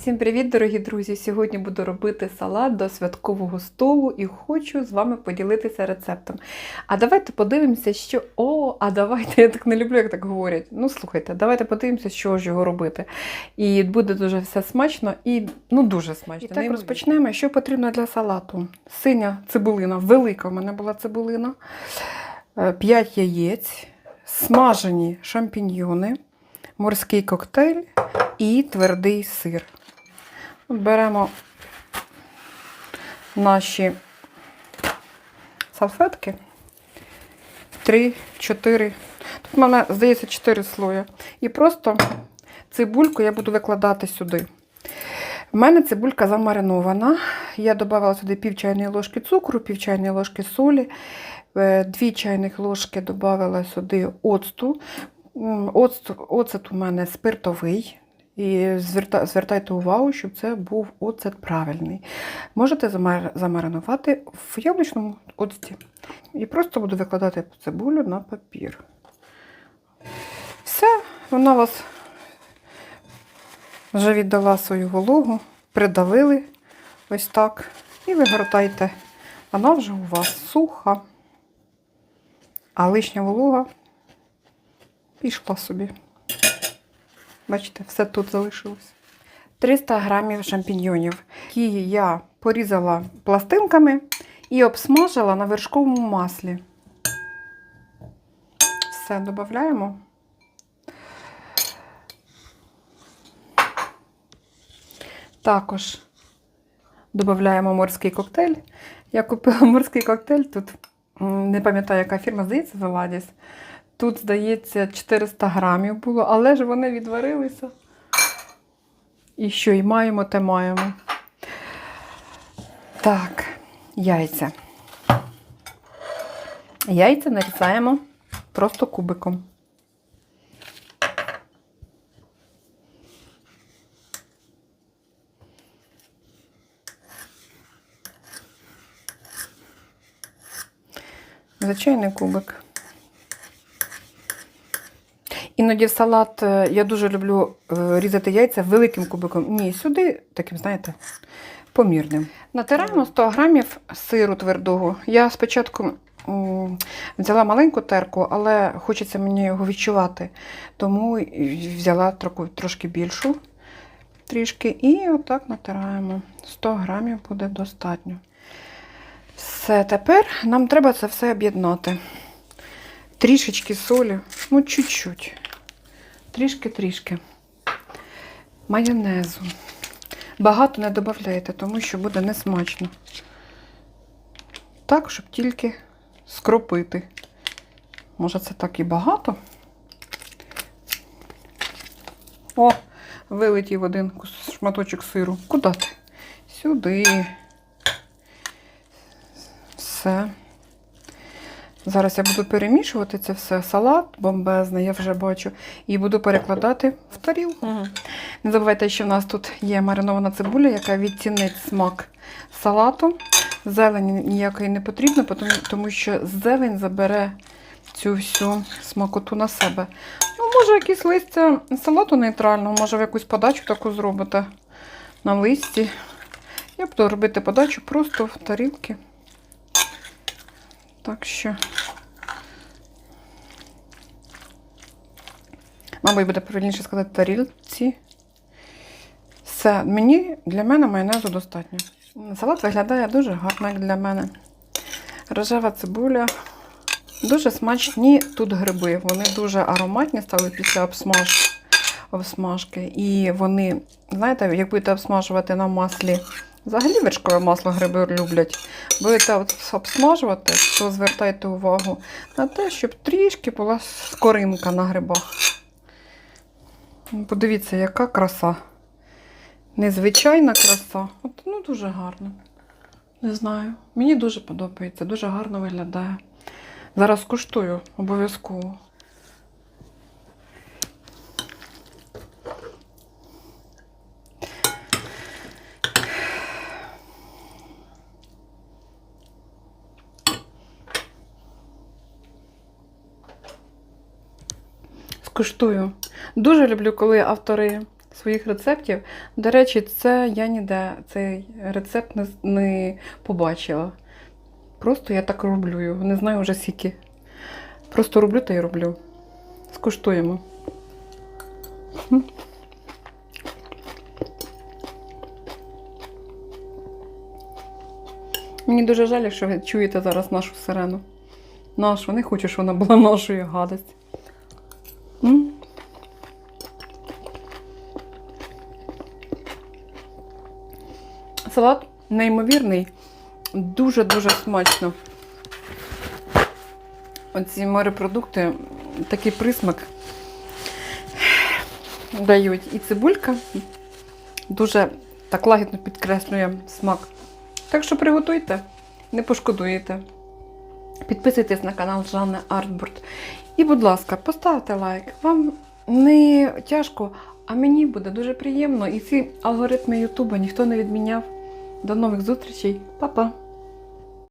Всім привіт, дорогі друзі! Сьогодні буду робити салат до святкового столу і хочу з вами поділитися рецептом. А давайте подивимося, що. О, а давайте, я так не люблю, як так говорять. Ну, слухайте, давайте подивимося, що ж його робити. І буде дуже все смачно і ну дуже смачно. І так неймовірно. розпочнемо. Що потрібно для салату? Синя цибулина, велика в мене була цибулина, 5 яєць, смажені шампіньйони, морський коктейль і твердий сир. Беремо наші салфетки. 3, 4. Тут в мене, здається, 4 слої. І просто цибульку я буду викладати сюди. У мене цибулька замаринована. Я додавала сюди пів чайної ложки цукру, пів чайної ложки солі, 2 чайних ложки додавала сюди оцту. Оцт, оцет у мене спиртовий. І зверта- звертайте увагу, щоб це був оцет правильний. Можете замар- замаринувати в яблучному оцті. І просто буду викладати цибулю на папір. Все, вона вас вже віддала свою вологу, придавили ось так. І вигортайте. Вона вже у вас суха, а лишня волога пішла собі. Бачите, все тут залишилось. 300 грамів шампіньйонів, які я порізала пластинками і обсмажила на вершковому маслі. Все додаємо. Також додаємо морський коктейль. Я купила морський коктейль тут, не пам'ятаю, яка фірма, здається, Веладіс. Тут, здається, 400 грамів було, але ж вони відварилися. І що, і маємо, те маємо. Так, яйця. Яйця нарізаємо просто кубиком. Звичайний кубик. Іноді в салат е, я дуже люблю е, різати яйця великим кубиком. Ні, сюди таким, знаєте, помірним. Натираємо 100 грамів сиру твердого. Я спочатку взяла маленьку терку, але хочеться мені його відчувати. Тому взяла трошки більшу трішки і отак натираємо. 100 грамів буде достатньо. Все, тепер нам треба це все об'єднати. Трішечки солі, ну чуть-чуть. Трішки-трішки. Майонезу. Багато не додавайте, тому що буде несмачно. Так, щоб тільки скропити. Може, це так і багато? О, вилетів один шматочок сиру. Куди ти? Сюди. Все. Зараз я буду перемішувати це все. Салат бомбезний, я вже бачу. І буду перекладати в тарілку. Не забувайте, що в нас тут є маринована цибуля, яка відцінить смак салату. Зелені ніякої не потрібно, тому, тому що зелень забере цю всю смакоту на себе. Ну, може, якісь листя салату нейтрального, може, в якусь подачу таку зробите на листі. Я буду робити подачу просто в тарілки. Так що. Мабуть, буде правильніше сказати тарілці. Все, мені для мене майонезу достатньо. Салат виглядає дуже гарно, як для мене. Рожева цибуля. Дуже смачні тут гриби. Вони дуже ароматні стали після обсмаж... обсмажки. І вони, знаєте, як будете обсмажувати на маслі, взагалі вершкове масло гриби люблять. Будете обсмажувати, то звертайте увагу на те, щоб трішки була скоринка на грибах. Подивіться, яка краса. Незвичайна краса. От, ну, дуже гарно. Не знаю. Мені дуже подобається, дуже гарно виглядає. Зараз куштую обов'язково. Скуштую. Дуже люблю, коли автори своїх рецептів. До речі, це я ніде цей рецепт не, не побачила. Просто я так роблю його. Не знаю вже скільки. Просто роблю та й роблю. Скуштуємо. Мені дуже жаль, якщо ви чуєте зараз нашу сирену. Нашу, не хочу, щоб вона була нашою гадость. Салат неймовірний, дуже-дуже смачно. Оці морепродукти, такий присмак дають. І цибулька дуже так лагідно підкреслює смак. Так що приготуйте, не пошкодуєте. Підписуйтесь на канал Жанни Артбурт. І, будь ласка, поставте лайк. Вам не тяжко, а мені буде дуже приємно. І ці алгоритми Ютуба ніхто не відміняв. До нових зустрічей. Па-па!